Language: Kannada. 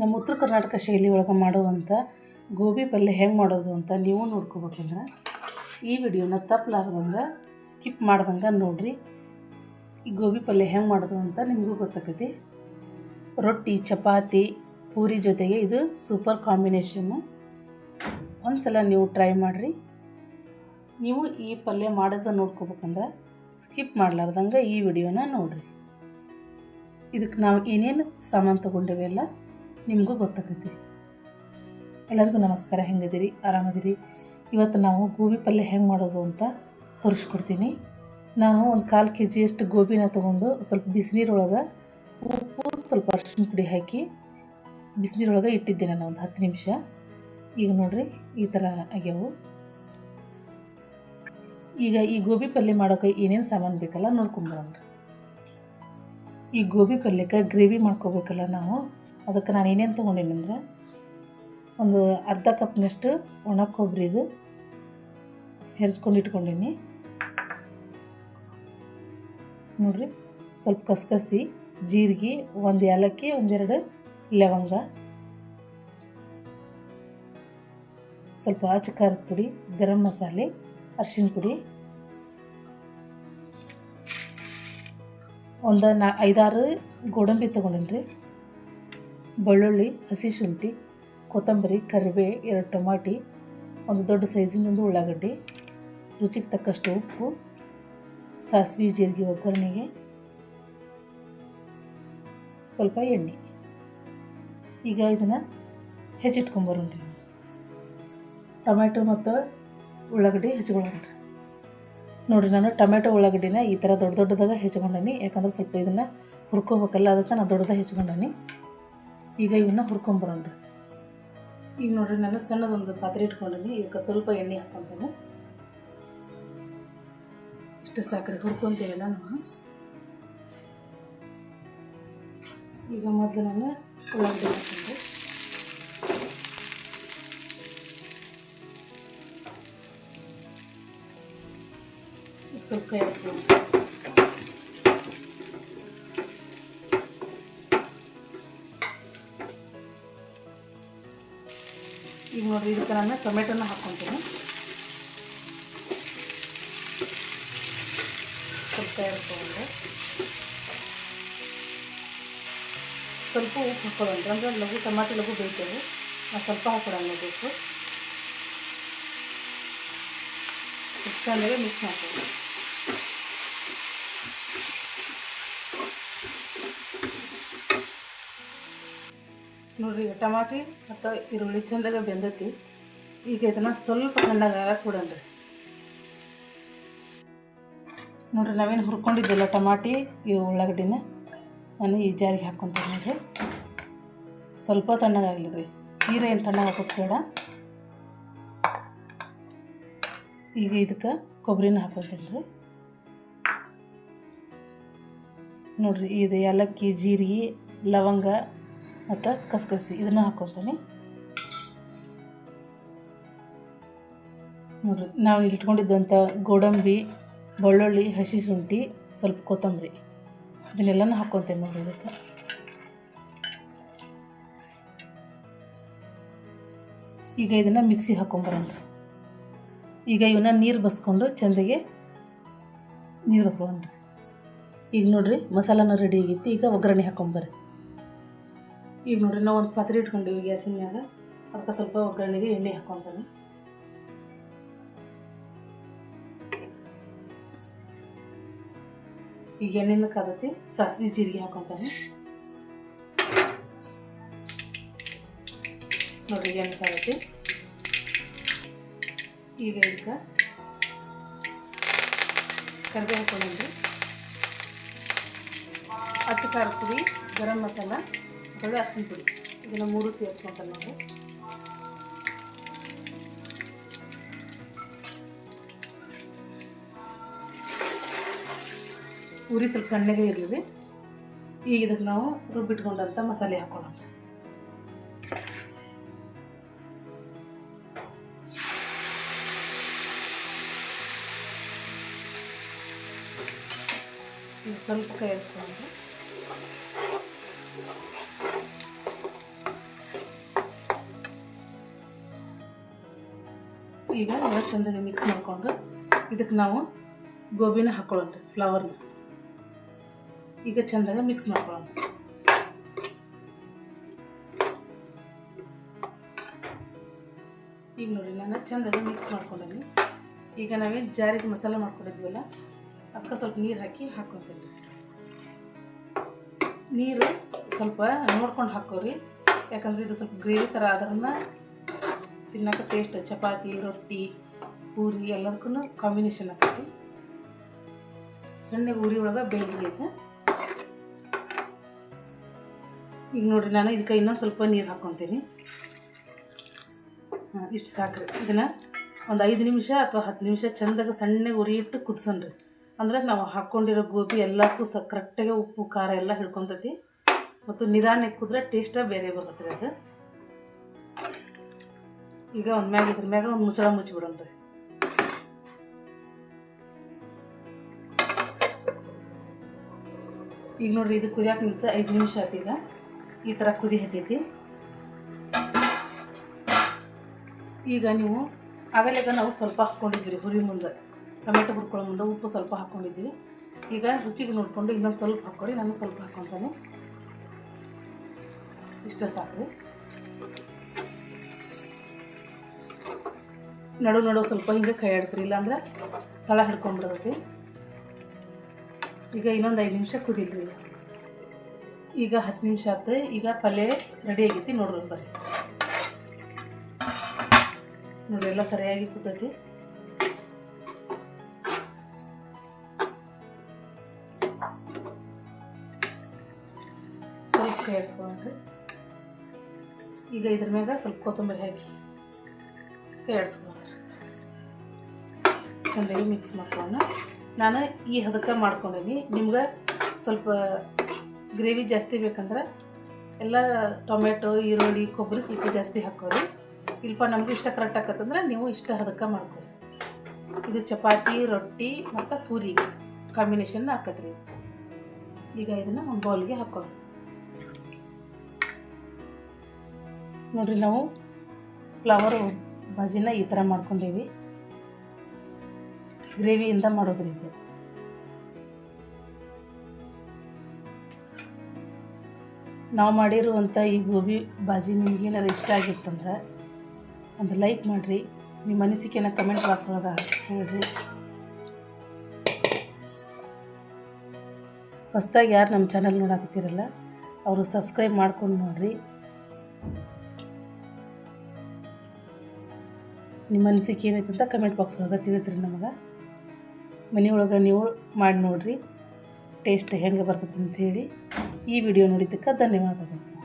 ನಮ್ಮ ಉತ್ತರ ಕರ್ನಾಟಕ ಶೈಲಿ ಒಳಗೆ ಮಾಡುವಂಥ ಗೋಬಿ ಪಲ್ಯ ಹೆಂಗೆ ಮಾಡೋದು ಅಂತ ನೀವು ನೋಡ್ಕೋಬೇಕಂದ್ರೆ ಈ ವಿಡಿಯೋನ ತಪ್ಪಲಾರ್ದಂಗೆ ಸ್ಕಿಪ್ ಮಾಡ್ದಂಗೆ ನೋಡಿರಿ. ಈ ಗೋಬಿ ಪಲ್ಯ ಹೆಂಗೆ ಮಾಡೋದು ಅಂತ ನಿಮಗೂ ಗೊತ್ತಾಕೈತಿ. ರೊಟ್ಟಿ, ಚಪಾತಿ, ಪೂರಿ ಜೊತೆಗೆ ಇದು ಸೂಪರ್ ಕಾಂಬಿನೇಷನ್ನು ಒಂದು ಸಲ ನೀವು ಟ್ರೈ ಮಾಡಿರಿ. ನೀವು ಈ ಪಲ್ಯ ಮಾಡೋದು ನೋಡ್ಕೋಬೇಕಂದ್ರೆ ಸ್ಕಿಪ್ ಮಾಡಲಾರ್ದಂಗೆ ಈ ವಿಡಿಯೋನ ನೋಡಿರಿ. ಇದಕ್ಕೆ ನಾವು ಏನೇನು ಸಾಮಾನು ತೊಗೊಂಡೇವೆಲ್ಲ ನಿಮಗೂ ಗೊತ್ತಾಗೈತಿ ಎಲ್ಲರಿಗೂ ನಮಸ್ಕಾರ, ಹೆಂಗಿದ್ದೀರಿ? ಆರಾಮದಿರಿ? ಇವತ್ತು ನಾವು ಗೋಬಿ ಪಲ್ಯ ಹೆಂಗೆ ಮಾಡೋದು ಅಂತ ತೋರಿಸ್ಕೊಡ್ತೀನಿ. ನಾನು ಒಂದು ಕಾಲು ಕೆ ಜಿಯಷ್ಟು ಗೋಬಿನ ತೊಗೊಂಡು ಸ್ವಲ್ಪ ಬಿಸಿನೀರೊಳಗೆ ಉಪ್ಪು, ಸ್ವಲ್ಪ ಅರಿಶಿನ ಪುಡಿ ಹಾಕಿ ಬಿಸಿನೀರೊಳಗೆ ಇಟ್ಟಿದ್ದೆ ನಾನು ಒಂದು ಹತ್ತು ನಿಮಿಷ. ಈಗ ನೋಡಿರಿ, ಈ ಥರ ಆಗ್ಯಾವು. ಈಗ ಈ ಗೋಬಿ ಪಲ್ಯ ಮಾಡೋಕೆ ಏನೇನು ಸಾಮಾನು ಬೇಕಲ್ಲ ನೋಡ್ಕೊಂಬರೋಣ ಈ ಗೋಬಿ ಪಲ್ಯಕ್ಕೆ ಗ್ರೇವಿ ಮಾಡ್ಕೋಬೇಕಲ್ಲ ನಾವು. ಅದಕ್ಕೆ ನಾನು ಏನೇನು ತೊಗೊಂಡೇನಿ ಅಂದ್ರೆ ಒಂದು ಅರ್ಧ ಕಪ್ನಷ್ಟು ಒಣ ಕೊಬ್ಬರಿದು ಹೆರ್ಚ್ಕೊಂಡು ಇಟ್ಕೊಂಡೀನಿ ನೋಡಿರಿ, ಸ್ವಲ್ಪ ಕಸ್ಕಸಿ, ಜೀರಿಗೆ, ಒಂದು ಏಲಕ್ಕಿ, ಒಂದೆರಡು ಲವಂಗ. ಸ್ವಲ್ಪ ಅಚ್ಚ ಖಾರದ ಪುಡಿ, ಗರಂ ಮಸಾಲೆ ಅರಿಶಿನ ಪುಡಿ. ಒಂದು ನಾ ಐದಾರು ಗೋಡಂಬಿ ತೊಗೊಂಡೇನಿ ರೀ ಬೆಳ್ಳುಳ್ಳಿ, ಹಸಿ ಶುಂಠಿ, ಕೊತ್ತಂಬರಿ ಕರಿಬೇವು ಎರಡು ಟೊಮಾಟಿ, ಒಂದು ದೊಡ್ಡ ಸೈಜಿನೊಂದು ಉಳ್ಳಾಗಡ್ಡಿ, ರುಚಿಗೆ ತಕ್ಕಷ್ಟು ಉಪ್ಪು, ಸಾಸಿವೆ, ಜೀರಿಗೆ, ಒಗ್ಗರಣೆಗೆ ಸ್ವಲ್ಪ ಎಣ್ಣೆ. ಈಗ ಇದನ್ನು ಹೆಚ್ಚಿಟ್ಕೊಂಬರೋಣ್ರಿ. ಟೊಮ್ಯಾಟೊ ಮತ್ತು ಉಳ್ಳಾಗಡ್ಡಿ ಹೆಚ್ಕೊಳ್ಳೋಣ ನೋಡಿರಿ, ನಾನು ಟೊಮ್ಯಾಟೊ, ಉಳ್ಳಾಗಡ್ಡಿನ ಈ ಥರ ದೊಡ್ಡ ದೊಡ್ಡದಾಗ ಹೆಚ್ಕೊಂಡೀನಿ ಯಾಕಂದ್ರೆ ಸ್ವಲ್ಪ ಇದನ್ನು ಹುರ್ಕೋಬೇಕಲ್ಲ, ಅದಕ್ಕೆ ನಾನು ದೊಡ್ಡದಾಗ ಹೆಚ್ಕೊಂಡೀನಿ ಈಗ ಇವನ್ನ ಬರೋಣ ಈಗ ನೋಡಿರಿ ನಾನು ಸಣ್ಣದೊಂದು ಪಾತ್ರೆ ಇಟ್ಕೊಂಡೀನಿ. ಇದಕ್ಕೆ ಸ್ವಲ್ಪ ಎಣ್ಣೆ ಹಾಕ್ಕೊಂತೇನೆ ಇಷ್ಟು ಸಾಕ್ರಿ, ಹುರ್ಕೊತೀವಿ ನಾವು. ಈಗ ಮೊದಲು ನಾನು ಉಳ್ಳಾಗಡ್ಡಿ ಸ್ವಲ್ಪ ಹಾಕ್ತೀನಿ. ಈಗ ನೋಡಿರಿ, ಇದಕ್ಕೆ ನಾನು ಟೊಮೆಟೊನ ಹಾಕ್ಕೊತೀನಿ. ಸ್ವಲ್ಪ ಇಟ್ಕೊಂಡ್ರೆ ಸ್ವಲ್ಪ ಉಪ್ಪು ಹಾಕೊಳ್ಳೋಣ ಅಂದ್ರೆ ಲಘು, ಟಮಾಟೆ ಲಘು ಬೇಯ್ತೇವೆ. ನಾವು ಸ್ವಲ್ಪ ಹಾಕೊಳ್ಳೋಣ ಬೇಕು ಚೆನ್ನಾಗಿ ಮಿಕ್ಸ್ ಮಾಡ್ಕೊಳ್ಳಿ ನೋಡಿರಿ, ಟಮಾಟಿ ಮತ್ತು ಈರುಳ್ಳಿ ಚೆಂದಾಗ ಬೆಂದೈತಿ. ಈಗ ಇದನ್ನು ಸ್ವಲ್ಪ ತಣ್ಣಗಾಗ ಕೊಡೋಣ್ರಿ ನೋಡ್ರಿ, ನಾವೇನು ಹುರ್ಕೊಂಡಿದ್ದಿಲ್ಲ ಟಮಾಟಿ, ಈ ಉಳ್ಳಾಗಡ್ಡಿನ. ನಾನು ಈ ಜಾರಿಗೆ ಹಾಕ್ಕೊತೀನಿ ನೋಡಿರಿ. ಸ್ವಲ್ಪ ತಣ್ಣಗಾಗಲಿ ರೀ ನೀರೇನು ತಣ್ಣಗೆ ಹಾಕೋದು ಬೇಡ. ಈಗ ಇದಕ್ಕೆ ಕೊಬ್ಬರಿನ ಹಾಕೊತೀನಿ ರೀ ನೋಡಿರಿ, ಇದು ಏಲಕ್ಕಿ, ಜೀರಿಗೆ, ಲವಂಗ ಮತ್ತು ಕಸಕಸಿ ಇದನ್ನು ಹಾಕ್ಕೊಳ್ತೀನಿ ನೋಡಿರಿ, ನಾವು ಇಟ್ಕೊಂಡಿದ್ದಂಥ ಗೋಡಂಬಿ, ಬೆಳ್ಳುಳ್ಳಿ, ಹಸಿ ಶುಂಠಿ, ಸ್ವಲ್ಪ ಕೊತ್ತಂಬರಿ. ಇದನ್ನೆಲ್ಲನೂ ಹಾಕ್ಕೊತೇನೆ ನೋಡಿರಿ ಇದಕ್ಕೆ. ಈಗ ಇದನ್ನು ಮಿಕ್ಸಿ ಹಾಕ್ಕೊಂಬರೋಣ ಈಗ ಇವನ್ನ ನೀರು ಬಸ್ಕೊಂಡು ಚೆಂದಗೆ ನೀರು ಬಸ್ಕೊಳ್ಳೋಣ. ಈಗ ನೋಡಿರಿ ಮಸಾಲಾನ ರೆಡಿ ಆಗೈತಿ ಈಗ ಒಗ್ಗರಣೆ ಹಾಕ್ಕೊಂಬರ್ರಿ ಈಗ ನೋಡ್ರಿ, ನಾವು ಒಂದು ಪಾತ್ರೆ ಇಟ್ಕೊಂಡಿವಿ ಗ್ಯಾಸಿನ ಮ್ಯಾಗ ಅದಕ್ಕೆ ಸ್ವಲ್ಪ ಒಗ್ಗರಣೆಗೆ ಎಣ್ಣೆ ಹಾಕೊತಾನೆ. ಈಗ ಎಣ್ಣೆನ ಕದತಿ, ಸಾಸಿವೆ, ಜೀರಿಗೆ ಹಾಕೊತಾನೆ. ನೋಡ್ರಿ, ಎಣ್ಣೆ ಕದತಿ. ಈಗ ಇದಕ್ಕೆ ಕರಿಬೇವು ಹಾಕೊಂಡ್ರಿ ಅಚ್ಚ ಖಾರದ ಪುಡಿ, ಗರಂ ಮಸಾಲ. ಅಥವಾ ಅರ್ಶಿನ ಪುಡಿ ಇದನ್ನು ಮೂರು ಸೇರಿಸ್ಕೊಂತಾರೆ ನಾವು ಪೂರಿ ಸ್ವಲ್ಪ ಸಣ್ಣಗೆ ಇರಲಿ ಈಗ ಇದಕ್ಕೆ ನಾವು ರುಬ್ಬಿಟ್ಕೊಂಡಂಥ ಮಸಾಲೆ ಹಾಕೊಳ್ಳೋಣ ಈಗ ಸ್ವಲ್ಪ ಕೈ ಈಗ ಎಲ್ಲ ಚೆಂದಾಗಿ ಮಿಕ್ಸ್ ಮಾಡಿಕೊಂಡು ಇದಕ್ಕೆ ನಾವು ಗೋಬಿನ ಹಾಕೊಳ್ಳೋಣ ಫ್ಲವರ್ನ ಈಗ ಚೆಂದಾಗ ಮಿಕ್ಸ್ ಮಾಡ್ಕೊಳ್ಳೋಣ. ಈಗ ನೋಡಿ, ನಾನು ಚೆಂದಾಗ ಮಿಕ್ಸ್ ಮಾಡ್ಕೊಂಡೀನಿ ಈಗ ನಾವೇ ಜಾರಿಗೆ ಮಸಾಲೆ ಮಾಡ್ಕೊಂಡಿದ್ವಲ್ಲ, ಅದಕ್ಕೆ ಸ್ವಲ್ಪ ನೀರು ಹಾಕಿ ಹಾಕ್ಕೊತೀನಿ ನೀರು ಸ್ವಲ್ಪ ನೋಡ್ಕೊಂಡು ಹಾಕೋರಿ. ಯಾಕಂದ್ರೆ ಇದು ಸ್ವಲ್ಪ ಗ್ರೇವಿ ಥರ ಆದ್ರನ್ನ ತಿನ್ನೋಕೆ ಟೇಸ್ಟ್ ಚಪಾತಿ, ರೊಟ್ಟಿ, ಪೂರಿ ಎಲ್ಲದಕ್ಕೂ ಕಾಂಬಿನೇಷನ್ ಆಗ್ತೈತಿ ಸಣ್ಣ ಉರಿ ಒಳಗೆ ಬೇಯ್ಲಿಕ್ಕೆ ಈಗ ನೋಡಿರಿ ನಾನು ಇದಕ್ಕೆ ಇನ್ನೊಂದು ಸ್ವಲ್ಪ ನೀರು ಹಾಕ್ಕೊತೀನಿ ಹಾಂ, ಇಷ್ಟು ಸಾಕ್ರಿ. ಇದನ್ನು ಒಂದು ಐದು ನಿಮಿಷ ಅಥವಾ ಹತ್ತು ನಿಮಿಷ ಚೆಂದಾಗ ಸಣ್ಣಗೆ ಉರಿ ಇಟ್ಟು ಕುದಿಸೋಣ್ರಿ ಅಂದ್ರೆ ನಾವು ಹಾಕ್ಕೊಂಡಿರೋ ಗೋಬಿ ಎಲ್ಲಕ್ಕೂ ಸ ಕರೆಕ್ಟಾಗಿ ಉಪ್ಪು, ಖಾರ ಎಲ್ಲ ಹಿಡ್ಕೊತೈತಿ. ಮತ್ತು ನಿಧಾನಕ್ಕೆ ಕುದ್ರೆ ಟೇಸ್ಟ ಬೇರೆ ಬರ್ತೈತೆ ಅದು. ಈಗ ಒಂದು ಮ್ಯಾಗ ಇದ್ರ ಮ್ಯಾಗ ಒಂದು ಮುಚ್ಚಳ ಮುಚ್ಚಿಬಿಡೋಣ್ರಿ. ಈಗ ನೋಡ್ರಿ ಇದು ಕುದಿಯಾಕ ನಿಂತ ಐದು ನಿಮಿಷ ಆಯ್ತು ಈ ಥರ ಕುದಿ ಹತ್ತೈತಿ. ಈಗ ನೀವು ಆಗಲೇಗ ನಾವು ಸ್ವಲ್ಪ ಹಾಕ್ಕೊಂಡಿದ್ವಿ ಹುರಿ ಮುಂದೆ. ಟೊಮೆಟೊ ಹುರ್ಕೊಳ್ಳೋ ಮುಂದೆ ಉಪ್ಪು ಸ್ವಲ್ಪ ಹಾಕ್ಕೊಂಡಿದ್ವಿ ಈಗ ರುಚಿಗೆ ನೋಡಿಕೊಂಡು ಇನ್ನೊಂದು ಸ್ವಲ್ಪ ಹಾಕ್ಕೊಡಿ ನಾನು ಸ್ವಲ್ಪ ಹಾಕ್ಕೊತಾನೆ. ಇಷ್ಟ ಸಾಕ್ರಿ. ನಡು ನಡು ಸ್ವಲ್ಪ ಹಿಂಗೆ ಕೈ ಆಡಿಸ್ರಿ ಇಲ್ಲಾಂದ್ರೆ ತಳ ಹಿಡ್ಕೊಂಡ್ಬಿಡ್ತೈತಿ. ಈಗ ಇನ್ನೊಂದು ಐದು ನಿಮಿಷ ಕುದಿಲ್ರಿ. ಈಗ ಹತ್ತು ನಿಮಿಷ ಆಯ್ತು ಈಗ ಪಲ್ಯ ರೆಡಿ ಆಗೈತಿ ನೋಡ್ರಿ ಬರ್ರಿ ನೋಡ್ರಿ ಎಲ್ಲ ಸರಿಯಾಗಿ ಕೂತೈತಿ ಸ್ವಲ್ಪ ಕೈ ಈಗ ಇದ್ರ ಮ್ಯಾಗ ಸ್ವಲ್ಪ ಕೊತ್ತಂಬರಿ ಹಾಕಿ ಕೈ ಚೆಂದಾಗಿ ಮಿಕ್ಸ್ ಮಾಡ್ಕೊಂಡು ನಾನು ಈ ಹದಕ್ಕೆ ಮಾಡ್ಕೊಂಡೀನಿ. ನಿಮ್ಗೆ ಸ್ವಲ್ಪ ಗ್ರೇವಿ ಜಾಸ್ತಿ ಬೇಕಂದ್ರೆ ಎಲ್ಲ ಟೊಮೆಟೊ ಈರುಳ್ಳಿ, ಕೊಬ್ಬರಿ ಸ್ವಲ್ಪ ಜಾಸ್ತಿ ಹಾಕೋರಿ. ಇಲ್ಪ ನಮ್ಗೆ ಇಷ್ಟ ಕರೆಕ್ಟ್ ಆಕತ್ತಂದ್ರೆ ನೀವು ಇಷ್ಟ ಹದಕ್ಕೆ ಮಾಡ್ಕೊರಿ. ಇದು ಚಪಾತಿ, ರೊಟ್ಟಿ ಮತ್ತು ಪೂರಿ ಕಾಂಬಿನೇಷನ್ ಹಾಕತ್ರಿ ಈಗ ಇದನ್ನು ಒಂದು ಬೌಲ್ಗೆ ಹಾಕೋಣ ನೋಡಿರಿ ನಾವು ಫ್ಲವರ್ ಭಾಜಿನ ಈ ಥರ ಮಾಡ್ಕೊಂಡೀವಿ. ಗ್ರೇವಿಯಿಂದ ಮಾಡೋದ್ರಿ ಇದು. ನಾವು ಮಾಡಿರುವಂಥ ಈ ಗೋಬಿ ಬಾಜಿ ನಿಮಗೇನಾದ್ರು ಇಷ್ಟ ಆಗಿತ್ತಂದ್ರೆ ಒಂದು ಲೈಕ್ ಮಾಡಿರಿ. ನಿಮ್ಮ ಅನಿಸಿಕೆನ ಕಮೆಂಟ್ ಬಾಕ್ಸ್ ಒಳಗೆ ಹೇಳಿರಿ. ಹೊಸ್ದಾಗಿ ಯಾರು ನಮ್ಮ ಚಾನಲ್ ನೋಡಾಕತ್ತೀರಲ್ಲ, ಅವರು ಸಬ್ಸ್ಕ್ರೈಬ್ ಮಾಡ್ಕೊಂಡು ನೋಡಿರಿ. ನಿಮ್ಮ ಅನಿಸಿಕೆ ಏನೈತೆ ಅಂತ ಕಮೆಂಟ್ ಬಾಕ್ಸ್ ಒಳಗೆ ತಿಳಿಸ್ರಿ ನಮಗೆ. ಮನೆಯೊಳಗೆ ನೀವು ಮಾಡಿ ನೋಡಿರಿ. ಟೇಸ್ಟ್ ಹೆಂಗೆ ಬರ್ತದೆ ಅಂತ ಹೇಳಿ ಈ ವಿಡಿಯೋ ನೋಡಿದ್ದಕ್ಕೆ ಧನ್ಯವಾದಗಳು.